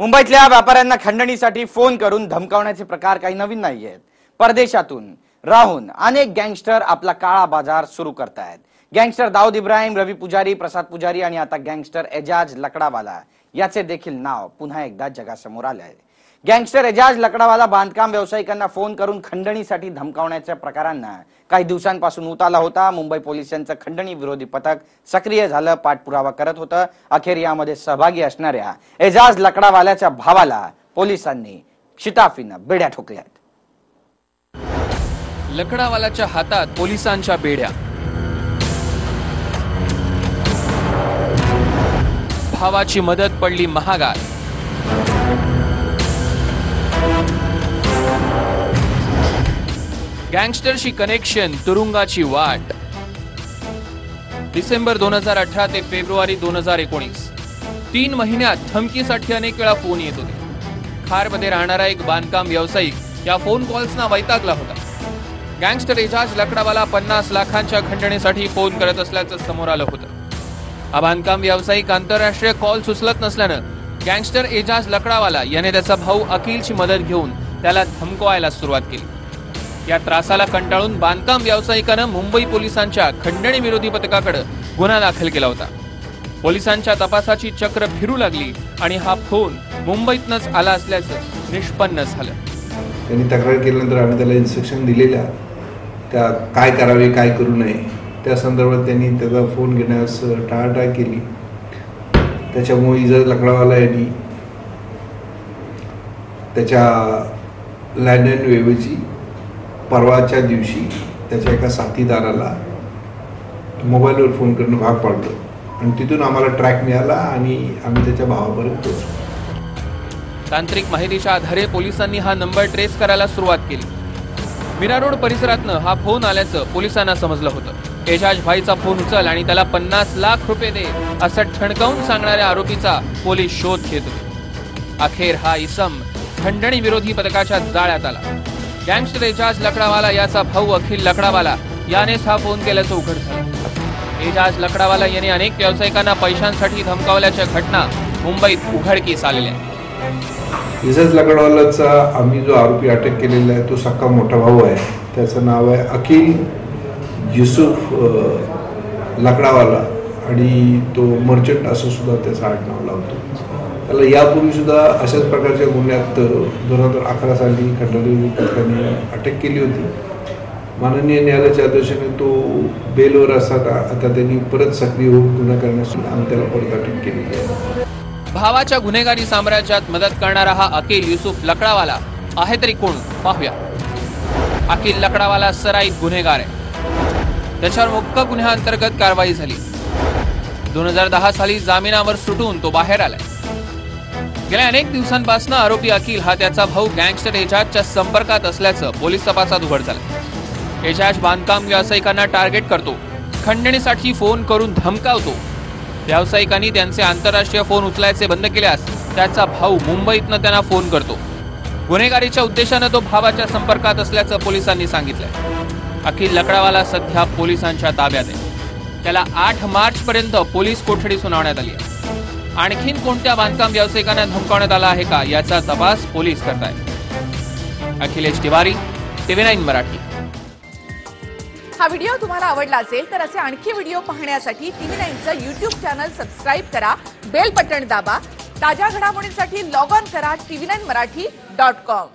मुंबईतल्या व्यापाऱ्यांना खंडणीसाठी फोन करून धमकावण्याचे प्रकार काही नवीन नाही आहेत परदेशातून राहून अनेक गँगस्टर आपला काळा बाजार सुरू करतायत. गँगस्टर दाऊद इब्राहिम रवी पुजारी प्रसाद पुजारी आणि आता गँगस्टर एजाज लकडावाला याचे देखील नाव पुन्हा एकदा जगासमोर आले आहे गँगस्टर एजाज लकडावाला बांधकाम व्यावसायिकांना फोन करून खंडणीसाठी धमकावण्याच्या प्रकारांना काही दिवसांपासून उत आला होता. मुंबई पोलिसांचं खंडणी विरोधी पथक सक्रिय झालं पाठपुरावा करत होतं. अखेर यामध्ये सहभागी असणाऱ्या एजाज लकडावाल्याच्या भावाला पोलिसांनी शिताफीनं बेड्या ठोकल्यात. लकडावाल्याच्या हातात पोलिसांच्या बेड्या. भावाची मदत पडली महागात. गँगस्टरशी कनेक्शन तुरुंगाची वाट. डिसेंबर दोन हजार अठरा ते फेब्रुवारी दोन हजार एकोणीस. तीन महिन्यात धमकीसाठी अनेक वेळा फोन येत होते. खारमध्ये राहणारा एक बांधकाम व्यावसायिक या फोन कॉल्सना वैतागला होता. गँगस्टर एजाज लकडावाला पन्नास लाखांच्या खंडणीसाठी फोन करत असल्याचं समोर आलं होतं. हा बांधकाम व्यावसायिक आंतरराष्ट्रीय कॉल सुचलत नसल्यानं गँगस्टर एजाज लकडावाला याने त्याचा भाऊ अखिलची मदत घेऊन त्याला धमकवायला सुरुवात केली. या त्रासाला कंटाळून बांधकाम व्यावसायिकानं मुंबई पोलिसांच्या खंडणी विरोधी पथकाकडे गुन्हा दाखल केला होता. पोलिसांच्या तपासाची चक्र फिरू लागली आणि हा फोन मुंबईतनच आला असल्याचं निष्पन्न झालं. त्यांनी तक्रार केल्यानंतर आम्ही त्याला इन्स्ट्रक्शन दिलेल्या. त्या काय करावे काय करू नये त्या संदर्भात त्यांनी त्याचा फोन घेण्यास टाळाटाळ केली. त्याच्यामुळे इजा लकडावाला यांनी त्याच्या लँडलाईन वेवेची परवाच्या दिवशी त्याच्या एका साथीदाराला मोबाईलवर फोन करणं भाग पाडलं. आणि तिथून आम्हाला ट्रॅक मिळाला आणि आम्ही त्याच्या भावापर्यंत पोहोचलो. तांत्रिक माहितीच्या आधारे पोलिसांनी हा नंबर ट्रेस करायला सुरुवात केली. मीरा रोड परिसरातनं हा फोन आल्याचं पोलिसांना समजलं होतं. एजाज भाईचा फोन उचल आणि त्याला पन्नास लाख रुपये दे असं ठणकावून सांगणाऱ्या आरोपीचा पोलीस शोध घेत होते. अखेर हा इसम खंडणी विरोधी पथकाच्या जाळ्यात आला. गँगस्टर एजाज लकडावाला याचा भाऊ अखिल लकडावाला. यानेच हा फोन केल्याचं उघड झालं. एजाज लकडावाला याने अनेक व्यावसायिकांना पैशांसाठी धमकावल्याच्या घटना मुंबईत उघडकीस आलेल्या एजाज लकडावालाचा आम्ही जो आरोपी अटक केलेला आहे तो सक्का मोठा भाऊ आहे. त्याचं नाव आहे अखिल युसुफ लकडावाला. आणि तो मर्चंट असं सुद्धा त्याचं आडनाव लावतो. त्याला यापूर्वीसुद्धा अशाच प्रकारच्या गुन्ह्यात दोन हजार अकरा साली खंडणी पथकाने अटक केली होती. माननीय न्यायालयाच्या आदेशाने तो बेलवर असताना आता त्यांनी परत सक्रिय होऊन गुन्हा करण्यास आम्ही त्याला परत अटक केलेली आहे. भावाच्या गुन्हेगारी साम्राज्यात मदत करणारा हा अखिल युसुफ लकडावाला आहे तरी कोण? पाहूया. अखिल लकडावाला सराईत गुन्हेगार आहे. त्याच्यावर मुक्क गुन्ह्याअंतर्गत कारवाई झाली. दोन हजार दहा साली जामिनावर सुटून तो बाहेर आलाय. गेल्या अनेक दिवसांपासून आरोपी अखिल हा त्याचा भाऊ गँगस्टर एजाजच्या संपर्कात असल्याचं पोलीस तपासात उघड झालं. एजाज बांधकाम व्यावसायिकांना टार्गेट करतो खंडणीसाठी फोन करून धमकावतो. व्यावसायिकांनी त्यांचे आंतरराष्ट्रीय फोन उचलायचे बंद केल्यास त्याचा भाऊ मुंबईतनं त्यांना फोन करतो. गुन्हेगारीच्या उद्देशानं तो भावाच्या संपर्कात असल्याचं पोलिसांनी सांगितलंय. अखिल लकडावाला सध्या पोलिसांच्या ताब्यात आहे. त्याला आठ मार्च पर्यंत पोलीस कोठडी सुनावण्यात आली आहे. आणखीन कोणत्या बांधकाम व्यावसायिकांना धमकावण्यात आला आहे का याचा तपास पोलीस करतायत. Akhilesh Tiwari TV nine Marathi. हा व्हिडिओ तुम्हाला आवडला असेल तर असे आणखी व्हिडिओ पाहण्यासाठी टीव्ही नाईनचं युट्यूब चॅनल सबस्क्राईब करा बेल बटन दाबा ताज्या घडामोडींसाठी लॉग ऑन करा TV nine Marathi dot com.